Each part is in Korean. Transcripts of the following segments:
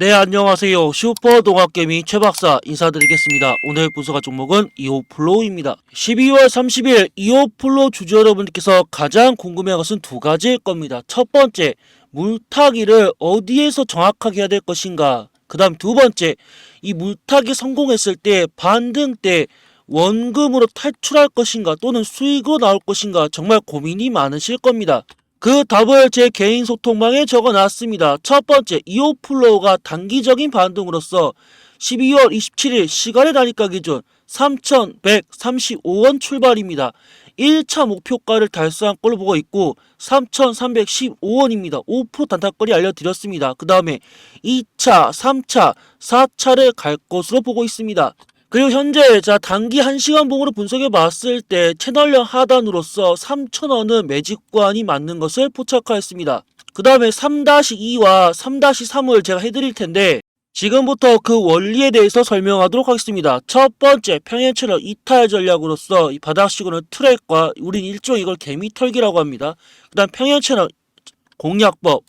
네, 안녕하세요. 슈퍼 동학개미 최박사 인사드리겠습니다. 오늘 분석할 종목은 이오플로우입니다. 12월 30일 이오플로우 주주 여러분들께서 가장 궁금해한 것은 두 가지일 겁니다. 첫 번째, 물타기를 어디에서 정확하게 해야 될 것인가? 그 다음 두 번째, 이 물타기 성공했을 때 반등 때 원금으로 탈출할 것인가 또는 수익으로 나올 것인가 정말 고민이 많으실 겁니다. 그 답을 제 개인 소통방에 적어 놨습니다. 첫 번째, 이오플로우가 단기적인 반등으로서 12월 27일 시간의 단위가 기준 3,135원 출발입니다. 1차 목표가를 달성한 걸로 보고 있고 3,315원입니다. 5% 단타거리 알려드렸습니다. 그 다음에 2차, 3차, 4차를 갈 것으로 보고 있습니다. 그리고 현재 자 단기 1시간 봉으로 분석해 봤을 때 채널형 하단으로서 3,000원은 매집관이 맞는 것을 포착하였습니다. 그 다음에 3-2와 3-3을 제가 해드릴 텐데 지금부터 그 원리에 대해서 설명하도록 하겠습니다. 첫 번째 평행 채널 이탈 전략으로서 이 바닥 시그널 트랙과 우린 일종 이걸 개미 털기라고 합니다. 그 다음 평행 채널 공략법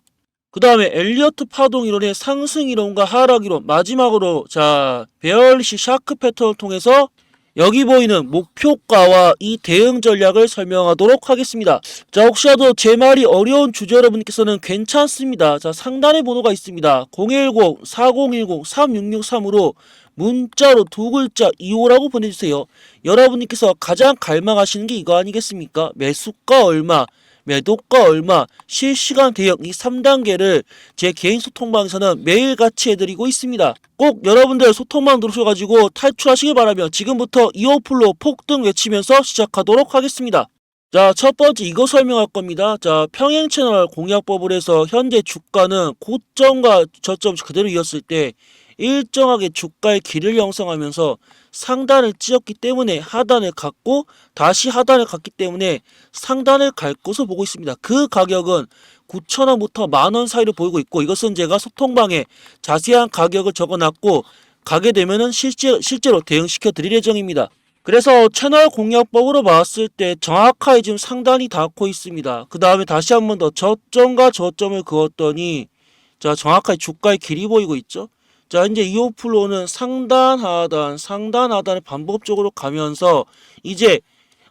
그 다음에 엘리어트 파동 이론의 상승 이론과 하락 이론 마지막으로 자 베얼리시 샤크 패턴을 통해서 여기 보이는 목표가와 이 대응 전략을 설명하도록 하겠습니다. 자 혹시라도 제 말이 어려운 주주 여러분께서는 괜찮습니다. 자 상단에 번호가 있습니다. 010-4010-3663으로 문자로 두 글자 2호라고 보내주세요. 여러분께서 가장 갈망하시는 게 이거 아니겠습니까? 매수가 얼마, 매도가 얼마, 실시간 대응 이 3단계를 제 개인 소통방에서는 매일같이 해드리고 있습니다. 꼭 여러분들 소통방 들으셔가지고 탈출하시길 바라며 지금부터 이오플로 폭등 외치면서 시작하도록 하겠습니다. 자, 첫 번째 이거 설명할 겁니다. 자, 평행 채널 공략법을 해서 현재 주가는 고점과 저점 그대로 이었을 때 일정하게 주가의 길을 형성하면서 상단을 찌었기 때문에 하단을 갔고 다시 하단을 갔기 때문에 상단을 갈 것으로 보고 있습니다. 그 가격은 9,000원부터 만원 사이로 보이고 있고 이것은 제가 소통방에 자세한 가격을 적어놨고 가게 되면은 실제, 실제로 대응시켜 드릴 예정입니다. 그래서 채널 공략법으로 봤을 때 정확하게 지금 상단이 닿고 있습니다. 그 다음에 다시 한 번 더 저점과 저점을 그었더니 자 정확하게 주가의 길이 보이고 있죠. 자 이제 이오플로는 상단 하단 상단 하단을 반복적으로 가면서 이제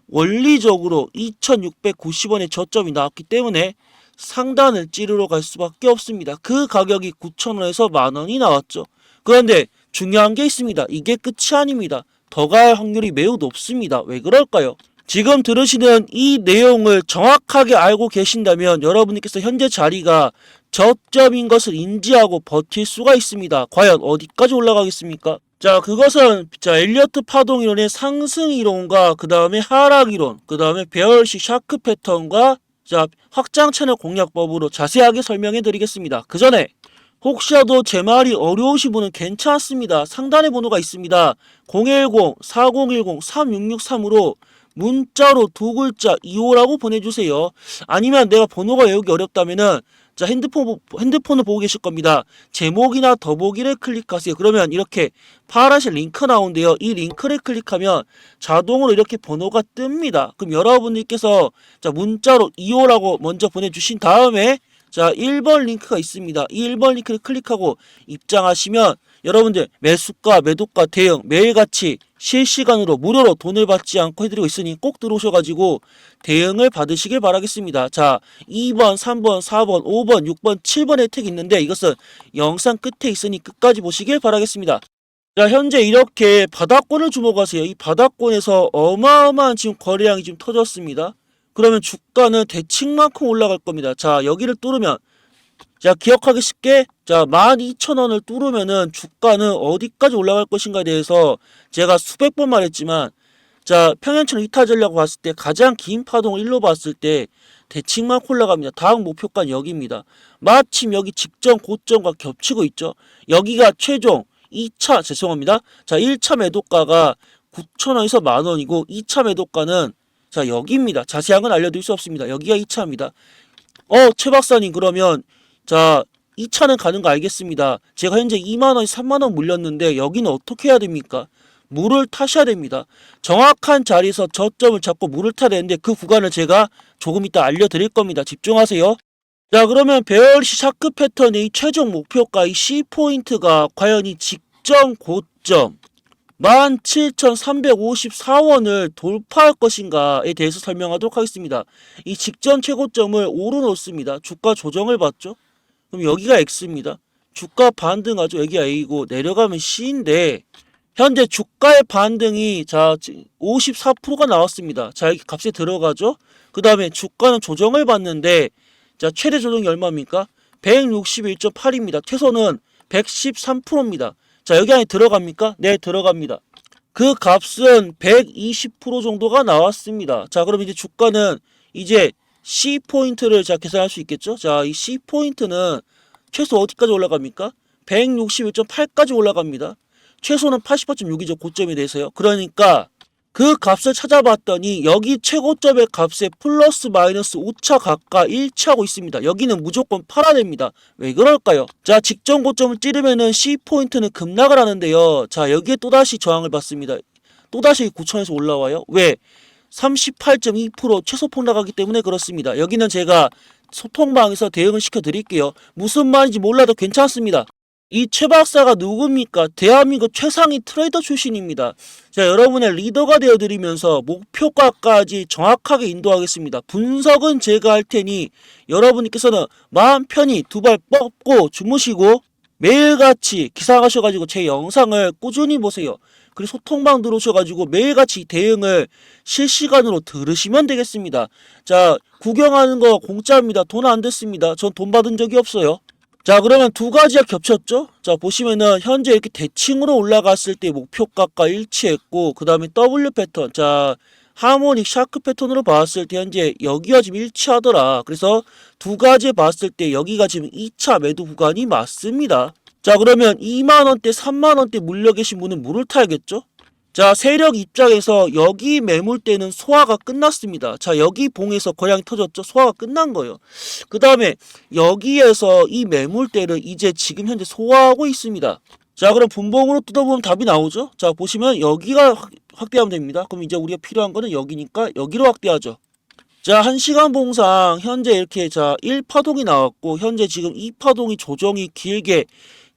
원리적으로 2690원의 저점이 나왔기 때문에 상단을 찌르러 갈 수밖에 없습니다. 그 가격이 9,000원에서 만원이 나왔죠. 그런데 중요한 게 있습니다. 이게 끝이 아닙니다. 더 갈 확률이 매우 높습니다. 왜 그럴까요? 지금 들으시는 이 내용을 정확하게 알고 계신다면 여러분께서 현재 자리가 저점인 것을 인지하고 버틸 수가 있습니다. 과연 어디까지 올라가겠습니까? 자, 그것은 자 엘리어트 파동 이론의 상승 이론과 그 다음에 하락 이론, 그 다음에 배열식 샤크 패턴과 자 확장 채널 공략법으로 자세하게 설명해 드리겠습니다. 그 전에 혹시라도 제 말이 어려우신 분은 괜찮습니다. 상단에 번호가 있습니다. 010-4010-3663으로 문자로 두 글자 2호라고 보내주세요. 아니면 내가 번호가 외우기 어렵다면은 자 핸드폰 보- 핸드폰을 보고 계실 겁니다. 제목이나 더보기를 클릭하세요. 그러면 이렇게 파란색 링크 나온대요. 이 링크를 클릭하면 자동으로 이렇게 번호가 뜹니다. 그럼 여러분들께서 자 문자로 2호라고 먼저 보내주신 다음에 자 1번 링크가 있습니다. 이 1번 링크를 클릭하고 입장하시면 여러분들 매수가 매도가 대응 매일같이 실시간으로 무료로 돈을 받지 않고 해드리고 있으니 꼭 들어오셔가지고 대응을 받으시길 바라겠습니다. 자 2번 3번 4번 5번 6번 7번 혜택이 있는데 이것은 영상 끝에 있으니 끝까지 보시길 바라겠습니다. 자 현재 이렇게 바닥권을 주목하세요. 이 바닥권에서 어마어마한 지금 거래량이 지금 터졌습니다. 그러면 주가는 대칭만큼 올라갈 겁니다. 자 여기를 뚫으면 자 기억하기 쉽게 자 12,000원을 뚫으면은 주가는 어디까지 올라갈 것인가에 대해서 제가 수백 번 말했지만 자 평행처럼 이탈 전략 봤을 때 가장 긴 파동을 일로 봤을 때 대칭만큼 올라갑니다. 다음 목표가 여기입니다. 마침 여기 직전 고점과 겹치고 있죠. 여기가 최종 2차 죄송합니다. 자 1차 매도가가 9,000원에서 만원이고 2차 매도가는 자 여기입니다. 자세한 건 알려드릴 수 없습니다. 여기가 2차입니다. 어, 최 박사님 그러면 자 2차는 가는 거 알겠습니다. 제가 현재 2만원, 3만원 물렸는데 여기는 어떻게 해야 됩니까? 물을 타셔야 됩니다. 정확한 자리에서 저점을 잡고 물을 타야 되는데 그 구간을 제가 조금 이따 알려드릴 겁니다. 집중하세요. 자 그러면 베어리시 샤크 패턴의 이 최종 목표가 이 C포인트가 과연 이 직전 고점 17,354원을 돌파할 것인가에 대해서 설명하도록 하겠습니다. 이 직전 최고점을 오로 놓습니다. 주가 조정을 받죠. 그럼 여기가 X입니다. 주가 반등하죠. 여기가 A고 내려가면 C인데 현재 주가의 반등이 자 54%가 나왔습니다. 자 여기 값에 들어가죠. 그 다음에 주가는 조정을 받는데 자 최대 조정이 얼마입니까? 161.8입니다. 최소는 113%입니다. 자 여기 안에 들어갑니까? 네 들어갑니다. 그 값은 120% 정도가 나왔습니다. 자 그럼 이제 주가는 이제 C 포인트를 자 계산할 수 있겠죠? 자 이 C 포인트는 최소 어디까지 올라갑니까? 161.8까지 올라갑니다. 최소는 88.6이죠 고점에 대해서요. 그러니까 그 값을 찾아봤더니 여기 최고점의 값에 플러스 마이너스 5차 가까 일치하고 있습니다. 여기는 무조건 팔아야 됩니다. 왜 그럴까요? 자 직전 고점을 찌르면은 C 포인트는 급락을 하는데요. 자 여기에 또다시 저항을 받습니다. 또다시 9천에서 올라와요. 왜? 38.2% 최소 폭락하기 때문에 그렇습니다. 여기는 제가 소통방에서 대응을 시켜드릴게요. 무슨 말인지 몰라도 괜찮습니다. 이 최 박사가 누굽니까? 대한민국 최상위 트레이더 출신입니다. 자, 여러분의 리더가 되어드리면서 목표가까지 정확하게 인도하겠습니다. 분석은 제가 할 테니 여러분께서는 마음 편히 두 발 뻗고 주무시고 매일같이 기상하셔가지고 제 영상을 꾸준히 보세요. 그리고 소통방 들어오셔가지고 매일같이 대응을 실시간으로 들으시면 되겠습니다. 자, 구경하는 거 공짜입니다. 돈 안 됐습니다. 전 돈 받은 적이 없어요. 자 그러면 두 가지가 겹쳤죠 자 보시면은 현재 이렇게 대칭으로 올라갔을 때 목표가가 일치했고 그 다음에 W 패턴 자 하모닉 샤크 패턴으로 봤을 때 현재 여기가 지금 일치하더라 그래서 두 가지 봤을 때 여기가 지금 2차 매도 구간이 맞습니다 자 그러면 2만원대 3만원대 물려 계신 분은 물을 타야겠죠 자 세력 입장에서 여기 매물대는 소화가 끝났습니다 자 여기 봉에서 거량이 터졌죠 소화가 끝난 거예요 그 다음에 여기에서 이 매물대를 이제 지금 현재 소화하고 있습니다. 자 그럼 분봉으로 뜯어보면 답이 나오죠. 자 보시면 여기가 확- 확대하면 됩니다. 그럼 이제 우리가 필요한 거는 여기니까 여기로 확대하죠. 자 1시간 봉상 현재 이렇게 자 1파동이 나왔고 현재 지금 2파동이 조정이 길게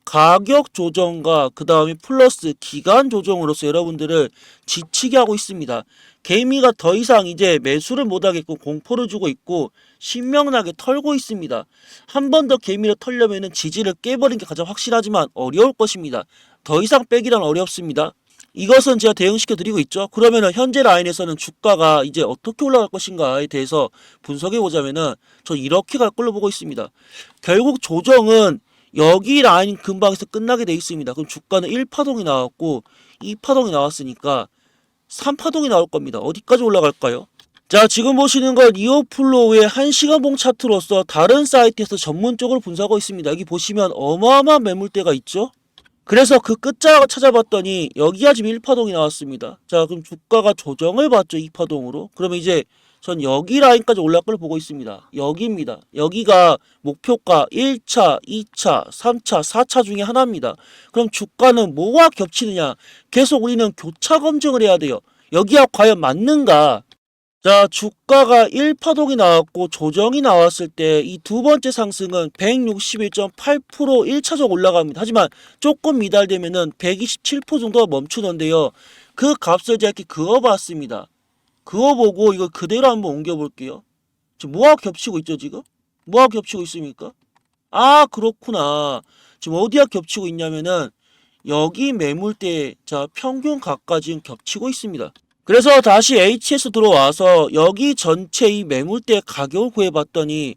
가격 조정과 그 다음에 플러스 기간 조정으로서 여러분들을 지치게 하고 있습니다. 개미가 더 이상 이제 매수를 못하겠고 공포를 주고 있고 신명나게 털고 있습니다. 한 번 더 개미를 털려면은 지지를 깨버린 게 가장 확실하지만 어려울 것입니다. 더 이상 빼기란 어렵습니다. 이것은 제가 대응시켜 드리고 있죠. 그러면은 현재 라인에서는 주가가 이제 어떻게 올라갈 것인가에 대해서 분석해 보자면은 저 이렇게 갈 걸로 보고 있습니다. 결국 조정은 여기 라인 근방에서 끝나게 돼 있습니다. 그럼 주가는 1파동이 나왔고 2파동이 나왔으니까 3파동이 나올 겁니다. 어디까지 올라갈까요? 자 지금 보시는 건 이오플로우의 1시간 봉 차트로서 다른 사이트에서 전문적으로 분석하고 있습니다. 여기 보시면 어마어마한 매물대가 있죠? 그래서 그 끝자락을 찾아봤더니 여기가 지금 1파동이 나왔습니다. 자 그럼 주가가 조정을 받죠 2파동으로. 그러면 이제 전 여기 라인까지 올라갈 걸 보고 있습니다. 여기입니다. 여기가 목표가 1차, 2차, 3차, 4차 중에 하나입니다. 그럼 주가는 뭐와 겹치느냐? 계속 우리는 교차 검증을 해야 돼요. 여기와 과연 맞는가? 자, 주가가 1파동이 나왔고 조정이 나왔을 때 이 두 번째 상승은 161.8% 1차적 올라갑니다. 하지만 조금 미달되면은 127% 정도가 멈추는데요. 그 값을 제가 이렇게 그어봤습니다. 그어보고 이거 그대로 한번 옮겨볼게요. 지금 뭐하고 겹치고 있죠, 지금? 뭐하고 겹치고 있습니까? 아, 그렇구나. 지금 어디와 겹치고 있냐면은 여기 매물대 자 평균 각과 지금 겹치고 있습니다. 그래서 다시 HS 들어와서 여기 전체 이 매물대 가격을 구해봤더니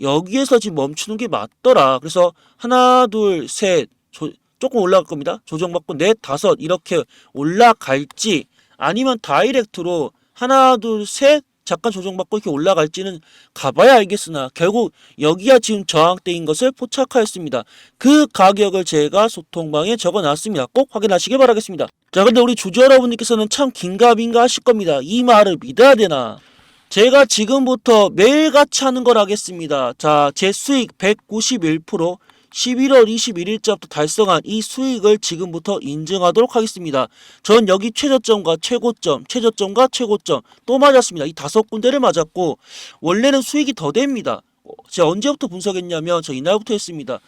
여기에서 지금 멈추는 게 맞더라. 그래서 하나, 둘, 셋, 조, 조금 올라갈 겁니다. 조정받고 넷, 다섯 이렇게 올라갈지 아니면 다이렉트로 하나, 둘, 셋 잠깐 조정받고 이렇게 올라갈지는 가봐야 알겠으나 결국 여기가 지금 저항대인 것을 포착하였습니다. 그 가격을 제가 소통방에 적어놨습니다. 꼭 확인하시길 바라겠습니다. 자 근데 우리 주주 여러분들께서는 참 긴가민가 하실 겁니다. 이 말을 믿어야 되나? 제가 지금부터 매일같이 하는 걸 하겠습니다. 자, 제 수익 191% 11월 21일자부터 달성한 이 수익을 지금부터 인증하도록 하겠습니다. 전 여기 최저점과 최고점, 최저점과 최고점 또 맞았습니다. 이 다섯 군데를 맞았고 원래는 수익이 더 됩니다. 제가 언제부터 분석했냐면 저 이날부터 했습니다.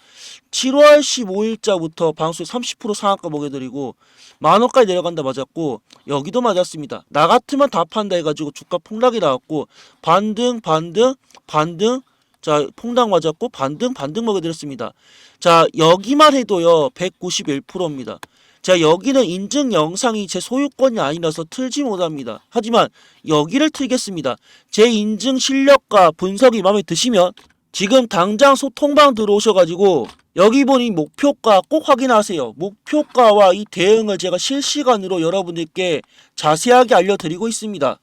7월 15일자부터 방수에 30% 상한가 먹여드리고 만원까지 내려간다 맞았고 여기도 맞았습니다. 나 같으면 다 판다 해가지고 주가 폭락이 나왔고 반등 반등 반등 자 폭락 맞았고 반등 반등 먹여드렸습니다. 자 여기만 해도요 191%입니다. 자 여기는 인증 영상이 제 소유권이 아니라서 틀지 못합니다. 하지만 여기를 틀겠습니다. 제 인증 실력과 분석이 마음에 드시면 지금 당장 소통방 들어오셔가지고 여기 보니 목표가 꼭 확인하세요. 목표가와 이 대응을 제가 실시간으로 여러분들께 자세하게 알려드리고 있습니다.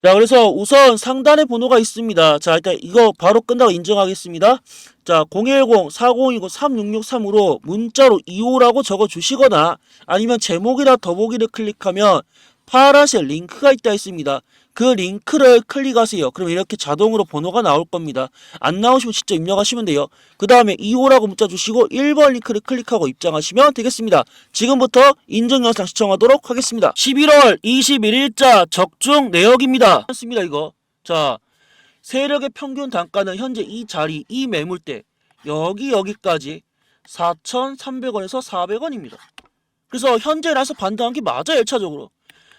자 그래서 우선 상단에 번호가 있습니다. 자 일단 이거 바로 끝나고 인정하겠습니다. 자 010-4029-3663으로 문자로 2호라고 적어주시거나 아니면 제목이나 더보기를 클릭하면 파란색 링크가 있다 했습니다. 그 링크를 클릭하세요. 그럼 이렇게 자동으로 번호가 나올 겁니다. 안 나오시면 직접 입력하시면 돼요. 그 다음에 2호라고 문자 주시고 1번 링크를 클릭하고 입장하시면 되겠습니다. 지금부터 인증 영상 시청하도록 하겠습니다. 11월 21일자 적중 내역입니다. 맞습니다 이거. 자 세력의 평균 단가는 현재 이 자리 이 매물대 여기 여기까지 4,300원에서 400원입니다. 그래서 현재 나서 반등한 게 맞아요 1차적으로.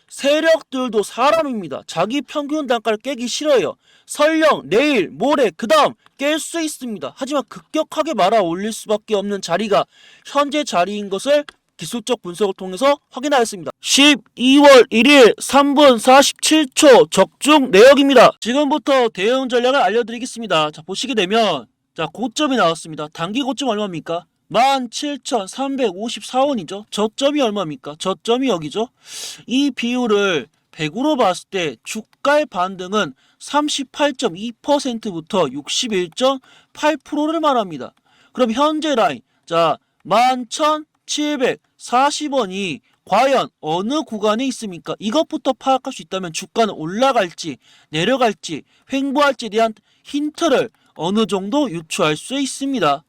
세력들도 사람입니다. 자기 평균 단가를 깨기 싫어요. 설령 내일, 모레, 그 다음 깰 수 있습니다. 하지만 급격하게 말아 올릴 수밖에 없는 자리가 현재 자리인 것을 기술적 분석을 통해서 확인하였습니다. 12월 1일 3분 47초 적중 내역입니다. 지금부터 대응 전략을 알려드리겠습니다. 자 보시게 되면 자 고점이 나왔습니다. 단기 고점 얼마입니까? 17,354원이죠. 저점이 얼마입니까? 저점이 여기죠. 이 비율을 100으로 봤을 때 주가의 반등은 38.2%부터 61.8%를 말합니다. 그럼 현재 라인 자 11,740원이 과연 어느 구간에 있습니까? 이것부터 파악할 수 있다면 주가는 올라갈지 내려갈지 횡보할지에 대한 힌트를 어느 정도 유추할 수 있습니다.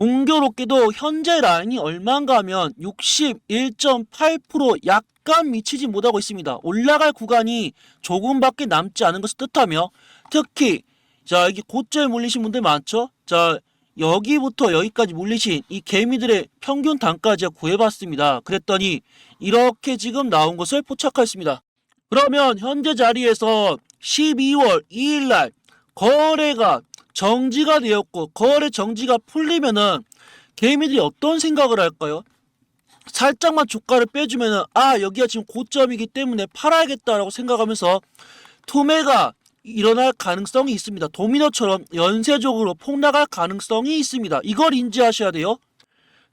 공교롭게도 현재 라인이 얼마인가 하면 61.8% 약간 미치지 못하고 있습니다. 올라갈 구간이 조금밖에 남지 않은 것을 뜻하며 특히 자 여기 고점에 몰리신 분들 많죠? 자 여기부터 여기까지 몰리신 이 개미들의 평균 제가 구해봤습니다. 그랬더니 이렇게 지금 나온 것을 포착했습니다. 그러면 현재 자리에서 12월 2일날 거래가 정지가 되었고 거래 정지가 풀리면은 개미들이 어떤 생각을 할까요? 살짝만 주가를 빼주면은 아 여기가 지금 고점이기 때문에 팔아야겠다라고 생각하면서 투매가 일어날 가능성이 있습니다. 도미노처럼 연쇄적으로 폭락할 가능성이 있습니다. 이걸 인지하셔야 돼요.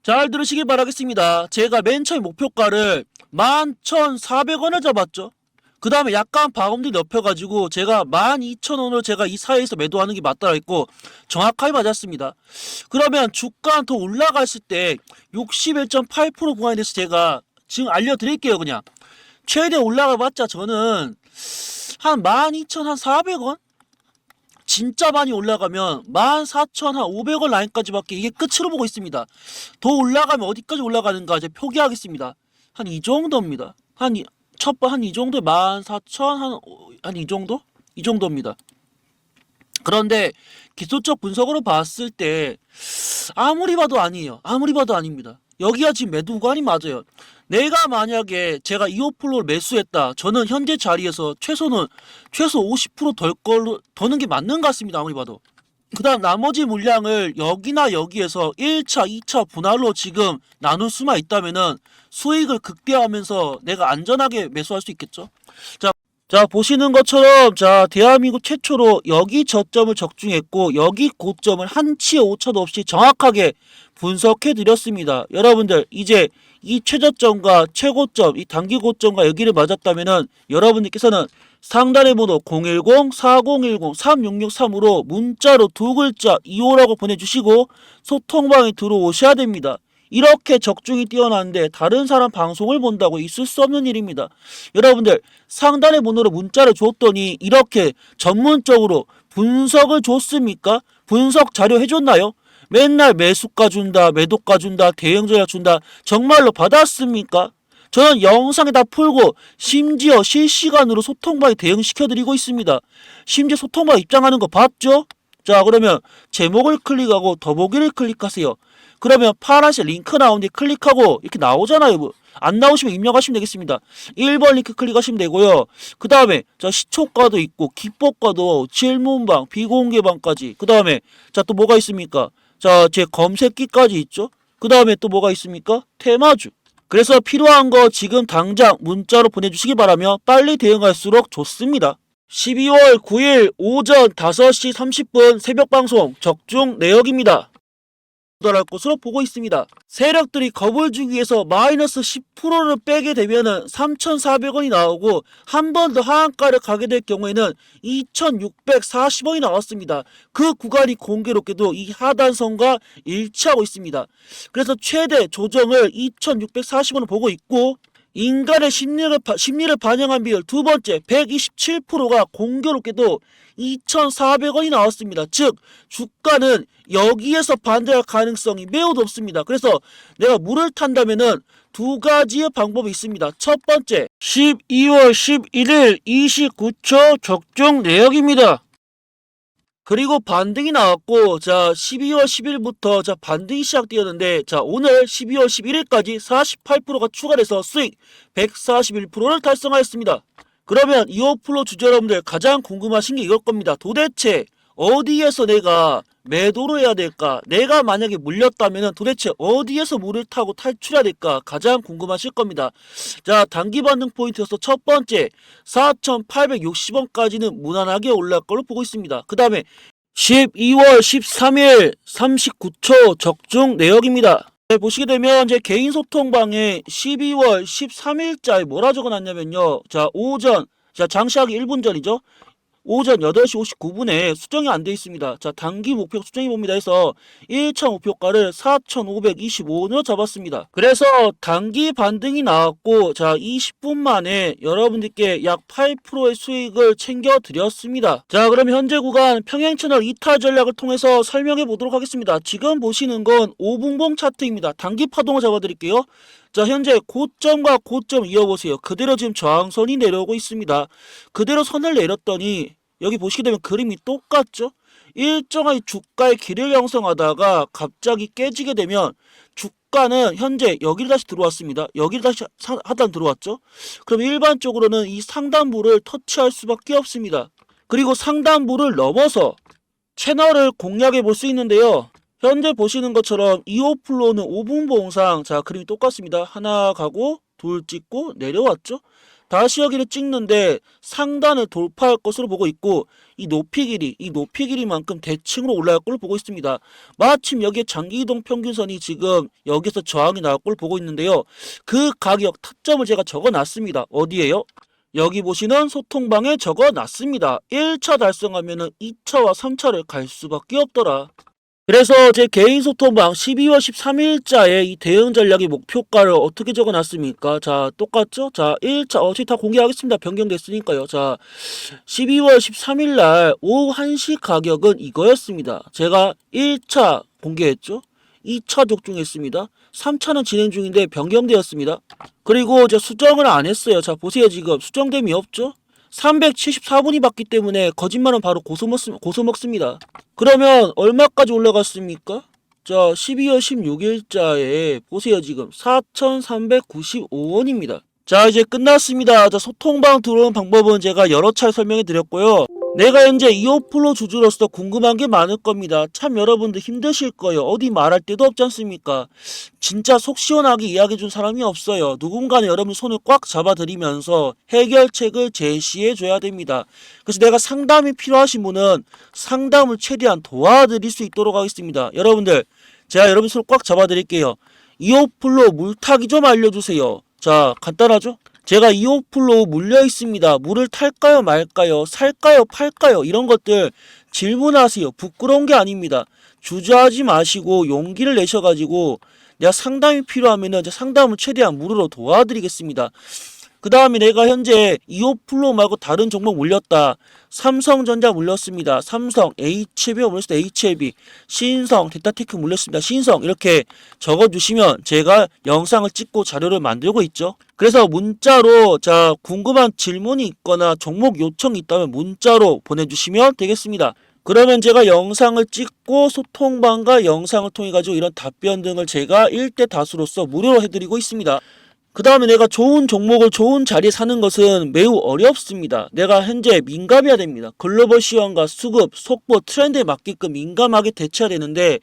잘 들으시길 바라겠습니다. 제가 맨 처음 목표가를 11,400원을 잡았죠. 그 다음에 약간 바금도 넓혀가지고 제가 12,000원을 제가 이 사이에서 매도하는 게 맞다라 했고 정확하게 맞았습니다. 그러면 주가 더 올라갔을 때 61.8% 구간에 대해서 제가 지금 알려드릴게요 그냥 최대 올라가봤자 저는 한 12,400원? 진짜 많이 올라가면 14,500원 라인까지 밖에 이게 끝으로 보고 있습니다. 더 올라가면 어디까지 올라가는가 이제 표기하겠습니다. 한 이 정도입니다. 한 이, 첫 번 한 이 정도 14,000한이 정도? 이 정도입니다. 그런데 기술적 분석으로 봤을 때 아무리 봐도 아니에요. 아무리 봐도 아닙니다. 여기가 지금 매도 구간이 맞아요. 내가 만약에 제가 2호 플로를 매수했다. 저는 현재 자리에서 최소는 최소 50%덜 걸로 더는 게 맞는 것 같습니다. 아무리 봐도. 그 다음 나머지 물량을 여기나 여기에서 1차, 2차 분할로 지금 나눌 수만 있다면은 수익을 극대화하면서 내가 안전하게 매수할 수 있겠죠. 자, 자 보시는 것처럼 자 대한민국 최초로 여기 저점을 적중했고 여기 고점을 한치의 오차도 없이 정확하게 분석해 드렸습니다. 여러분들 이제 이 최저점과 최고점, 이 단기 고점과 여기를 맞았다면은 여러분들께서는 상단의 번호 010-4010-3663으로 문자로 두 글자 2호라고 보내주시고 소통방에 들어오셔야 됩니다. 이렇게 적중이 뛰어난데 다른 사람 방송을 본다고 있을 수 없는 일입니다. 여러분들 상단의 번호로 문자를 줬더니 이렇게 전문적으로 분석을 줬습니까? 분석 자료 해줬나요? 맨날 매수가 준다, 매도가 준다, 대응 전략 준다. 정말로 받았습니까? 저는 영상에 다 풀고 심지어 실시간으로 소통방에 대응시켜드리고 있습니다. 심지어 소통방 입장하는 거 봤죠? 자 그러면 제목을 클릭하고 더보기를 클릭하세요. 그러면 파란색 링크 나오는데 클릭하고 이렇게 나오잖아요. 뭐. 안 나오시면 입력하시면 되겠습니다. 1번 링크 클릭하시면 되고요. 그 다음에 자 시초과도 있고 기법과도 질문방 비공개방까지 그 다음에 자 또 뭐가 있습니까? 자 제 검색기까지 있죠. 그 다음에 또 뭐가 있습니까? 테마주. 그래서 필요한 거 지금 당장 문자로 보내주시기 바라며 빨리 대응할수록 좋습니다. 12월 9일 오전 5시 30분 새벽 방송 적중 내역입니다. 도달할 것으로 보고 있습니다. 세력들이 겁을 주기 위해서 마이너스 10%를 빼게 되면은 3,400원이 나오고 한 번 더 하한가를 가게 될 경우에는 2,640원이 나왔습니다. 그 구간이 공교롭게도 이 하단선과 일치하고 있습니다. 그래서 최대 조정을 2,640원을 보고 있고 인간의 심리를, 바- 심리를 반영한 비율 두 번째 127%가 공교롭게도 2,400원이 나왔습니다. 즉 주가는 여기에서 반대할 가능성이 매우 높습니다. 그래서 내가 물을 탄다면은 두 가지의 방법이 있습니다. 첫 번째 12월 11일 29초 적중 내역입니다. 그리고 반등이 나왔고 자 12월 10일부터 자 반등이 시작되었는데 자 오늘 12월 11일까지 48%가 추가돼서 수익 141%를 달성하였습니다. 그러면 이오플로 주주 여러분들 가장 궁금하신 게 이걸 겁니다. 도대체 어디에서 내가 매도를 해야 될까? 내가 만약에 물렸다면 도대체 어디에서 물을 타고 탈출해야 될까? 가장 궁금하실 겁니다. 자, 단기 반등 포인트에서 첫 번째 4,860원까지는 무난하게 올라갈 걸로 보고 있습니다. 그 다음에 12월 13일 39초 적중 내역입니다. 네, 보시게 되면 이제 개인 소통방에 12월 13일자에 뭐라 적어놨냐면요. 자, 오전, 자, 장시하기 1분 전이죠. 오전 8시 59분에 수정이 안 돼 있습니다. 자, 단기 목표 수정이 봅니다 해서 1차 목표가를 4,525원으로 잡았습니다. 그래서 단기 반등이 나왔고, 자, 20분 만에 여러분들께 약 8%의 수익을 챙겨 드렸습니다. 자, 그럼 현재 구간 평행 채널 이탈 전략을 통해서 설명해 보도록 하겠습니다. 지금 보시는 건 5분봉 차트입니다. 단기 파동을 잡아 드릴게요. 자, 현재 고점과 고점 이어보세요. 그대로 지금 저항선이 내려오고 있습니다. 그대로 선을 내렸더니 여기 보시게 되면 그림이 똑같죠? 일정한 주가의 길을 형성하다가 갑자기 깨지게 되면 주가는 현재 여기를 다시 들어왔습니다. 여기를 다시 사- 하단 들어왔죠? 그럼 일반적으로는 이 상단부를 터치할 수밖에 없습니다. 그리고 상단부를 넘어서 채널을 공략해 볼 수 있는데요. 현재 보시는 것처럼 2호 플로는 5분 봉상 자 그림이 똑같습니다. 하나 가고 둘 찍고 내려왔죠. 다시 여기를 찍는데 상단을 돌파할 것으로 보고 있고 이 높이 길이 이 높이 길이만큼 대칭으로 올라갈 걸로 보고 있습니다. 마침 여기에 장기 이동 평균선이 지금 여기서 저항이 나올 걸 보고 있는데요. 그 가격 타점을 제가 적어 놨습니다. 어디에요? 여기 보시는 소통방에 적어 놨습니다. 1차 달성하면 은 2차와 3차를 갈 수밖에 없더라. 그래서 제 개인 소통방 12월 13일자에 이 대응 전략의 목표가를 어떻게 적어 놨습니까? 자, 똑같죠? 자, 1차, 어차피 다 공개하겠습니다. 변경됐으니까요. 자, 12월 13일 날 오후 1시 가격은 이거였습니다. 제가 1차 공개했죠? 2차 적중했습니다. 3차는 진행 중인데 변경되었습니다. 그리고 이제 수정을 안 했어요. 자, 보세요. 지금 수정됨이 없죠? 374분이 받기 때문에 거짓말은 바로 고소, 먹, 고소 먹습니다. 그러면 얼마까지 올라갔습니까? 자, 12월 16일자에 보세요. 지금 4,395원입니다. 자, 이제 끝났습니다. 자, 소통방 들어오는 방법은 제가 여러 차례 설명해 드렸고요. 내가 현재 이오플로 주주로서 궁금한 게 많을 겁니다. 참 여러분들 힘드실 거예요. 어디 말할 데도 없지 않습니까? 진짜 속 시원하게 이야기해 준 사람이 없어요. 누군가는 여러분 손을 꽉 잡아드리면서 해결책을 제시해 줘야 됩니다. 그래서 내가 상담이 필요하신 분은 상담을 최대한 도와드릴 수 있도록 하겠습니다. 여러분들, 제가 여러분 손을 꽉 잡아드릴게요. 이오플로 물타기 좀 알려주세요. 자, 간단하죠? 제가 이오플로 물려 있습니다. 물을 탈까요, 말까요, 살까요, 팔까요? 이런 것들 질문하세요. 부끄러운 게 아닙니다. 주저하지 마시고 용기를 내셔가지고 내가 상담이 필요하면은 상담을 최대한 무료로 도와드리겠습니다. 그 다음에 내가 현재 이오플로 말고 다른 종목 물렸다. 삼성전자 물렸습니다. 삼성, HLB 물렸습니다. HLB, 신성, 데타테크 물렸습니다. 신성 이렇게 적어주시면 제가 영상을 찍고 자료를 만들고 있죠. 그래서 문자로 자 궁금한 질문이 있거나 종목 요청이 있다면 문자로 보내주시면 되겠습니다. 그러면 제가 영상을 찍고 소통방과 영상을 통해 가지고 이런 답변 등을 제가 1대 다수로서 무료로 해드리고 있습니다. 그 다음에 내가 좋은 종목을 좋은 자리에 사는 것은 매우 어렵습니다. 내가 현재 민감해야 됩니다. 글로벌 시황과 수급, 속보, 트렌드에 맞게끔 민감하게 대처해야 되는데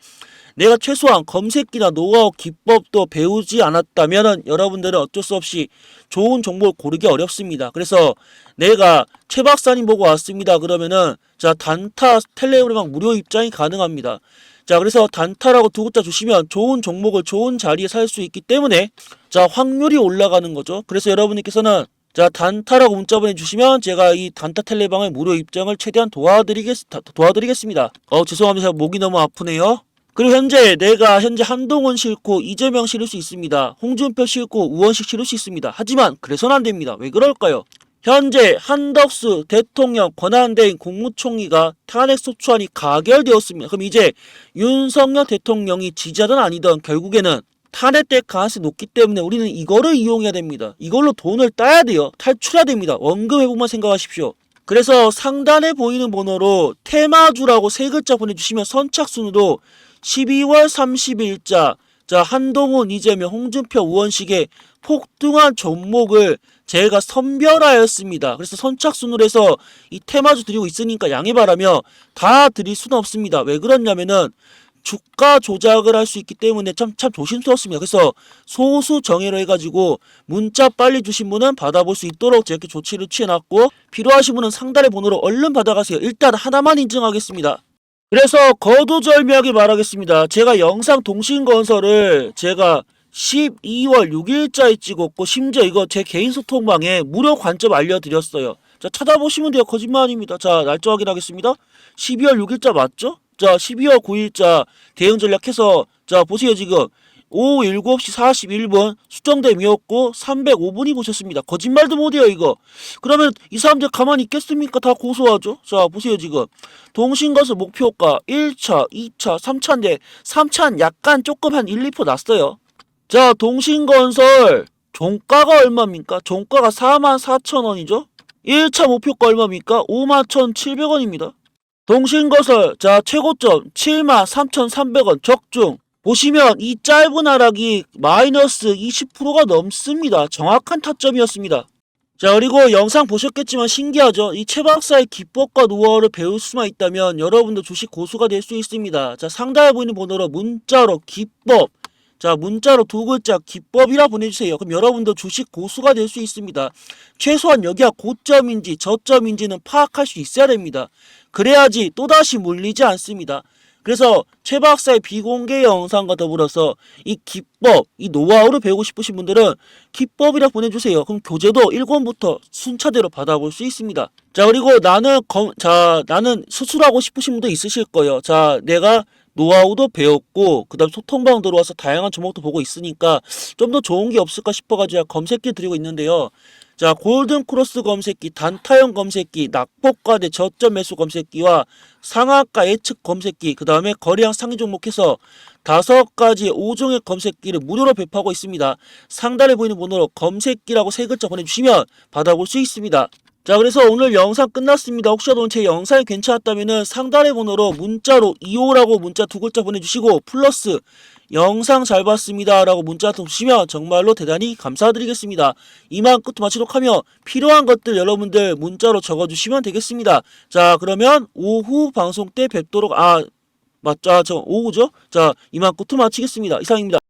내가 최소한 검색기나 노하우, 기법도 배우지 않았다면 여러분들은 어쩔 수 없이 좋은 정보를 고르기 어렵습니다. 그래서 내가 최 박사님 보고 왔습니다. 그러면은 자 단타 텔레그램 무료 입장이 가능합니다. 자 그래서 단타라고 두 글자 주시면 좋은 종목을 좋은 자리에 살 수 있기 때문에 자 확률이 올라가는 거죠. 그래서 여러분께서는 자 단타라고 문자 보내주시면 제가 이 단타 텔레방의 무료 입장을 최대한 도와드리겠 도와드리겠습니다. 어 죄송합니다. 목이 너무 아프네요. 그리고 현재 내가 현재 한동훈 싫고 이재명 싫을 수 있습니다. 홍준표 싫고 우원식 싫을 수 있습니다. 하지만 그래서는 안 됩니다. 왜 그럴까요? 현재 한덕수 대통령 권한대행 국무총리가 탄핵 소추안이 가결되었습니다. 그럼 이제 윤석열 대통령이 지지하든 아니든 결국에는 탄핵될 가능성이 높기 때문에 우리는 이거를 이용해야 됩니다. 이걸로 돈을 따야 돼요. 탈출해야 됩니다. 원금 회복만 생각하십시오. 그래서 상단에 보이는 번호로 테마주라고 세 글자 보내주시면 선착순으로 12월 30일자 자 한동훈, 이재명, 홍준표, 우원식의 폭등한 종목을 제가 선별하였습니다. 그래서 선착순으로 해서 이 테마주 드리고 있으니까 양해 바라며 다 드릴 수는 없습니다. 왜 그러냐면은 주가 조작을 할 수 있기 때문에 참, 참 조심스럽습니다. 그래서 소수 정예로 해가지고 문자 빨리 주신 분은 받아볼 수 있도록 이렇게 조치를 취해놨고 필요하신 분은 상단의 번호로 얼른 받아가세요. 일단 하나만 인증하겠습니다. 그래서 거두절미하게 말하겠습니다. 제가 영상 동신건설을 제가 12월 6일자에 찍었고 심지어 이거 제 개인 소통방에 무료 관점 알려드렸어요. 자 찾아보시면 돼요. 거짓말 아닙니다. 자 날짜 확인하겠습니다. 12월 6일자 맞죠? 자 12월 9일 자 대응 전략해서 자 보세요 지금 오후 7시 41분 수정됨이었고 305분이 보셨습니다. 거짓말도 못해요 이거. 그러면 이 사람들 가만히 있겠습니까? 다 고소하죠. 자 보세요 지금 동신거수 목표가 1차, 2차, 3차인데 3차는 약간 조금 한 1, 2% 났어요. 자 동신건설 종가가 얼마입니까? 종가가 44,000원이죠. 1차 목표가 얼마입니까? 51,700원입니다. 동신거설 자 최고점 73,300원 적중 보시면 이 짧은 하락이 마이너스 20%가 넘습니다. 정확한 타점이었습니다. 자 그리고 영상 보셨겠지만 신기하죠? 이 최박사의 기법과 노하우를 배울 수만 있다면 여러분도 주식 고수가 될 수 있습니다. 자 상단에 보이는 번호로 문자로 기법 자 문자로 두 글자 기법이라 보내주세요. 그럼 여러분도 주식 고수가 될 수 있습니다. 최소한 여기가 고점인지 저점인지는 파악할 수 있어야 됩니다. 그래야지 또다시 물리지 않습니다. 그래서 최 박사의 비공개 영상과 더불어서 이 기법, 이 노하우를 배우고 싶으신 분들은 기법이라 보내주세요. 그럼 교재도 1권부터 순차대로 받아볼 수 있습니다. 자 그리고 나는 검, 자 나는 수술하고 싶으신 분도 있으실 거예요. 자 내가 노하우도 배웠고 그다음 소통방 들어와서 다양한 종목도 보고 있으니까 좀 더 좋은 게 없을까 싶어가지고 검색기 드리고 있는데요. 자 골든 크로스 검색기, 단타형 검색기, 낙폭과대 저점 매수 검색기와 상하가 예측 검색기, 그 다음에 거래량 상위 종목해서 다섯 가지 5종의 검색기를 무료로 배포하고 있습니다. 상단에 보이는 번호로 검색기라고 세 글자 보내주시면 받아볼 수 있습니다. 자 그래서 오늘 영상 끝났습니다. 혹시라도 제 영상이 괜찮았다면 상단의 번호로 문자로 2호라고 문자 두 글자 보내주시고 플러스 영상 잘 봤습니다 라고 문자 주시면 정말로 대단히 감사드리겠습니다. 이만 끝 마치도록 하며 필요한 것들 여러분들 문자로 적어주시면 되겠습니다. 자 그러면 오후 방송 때 뵙도록 아 맞자 저 오후죠? 자 이만 끝 마치겠습니다. 이상입니다.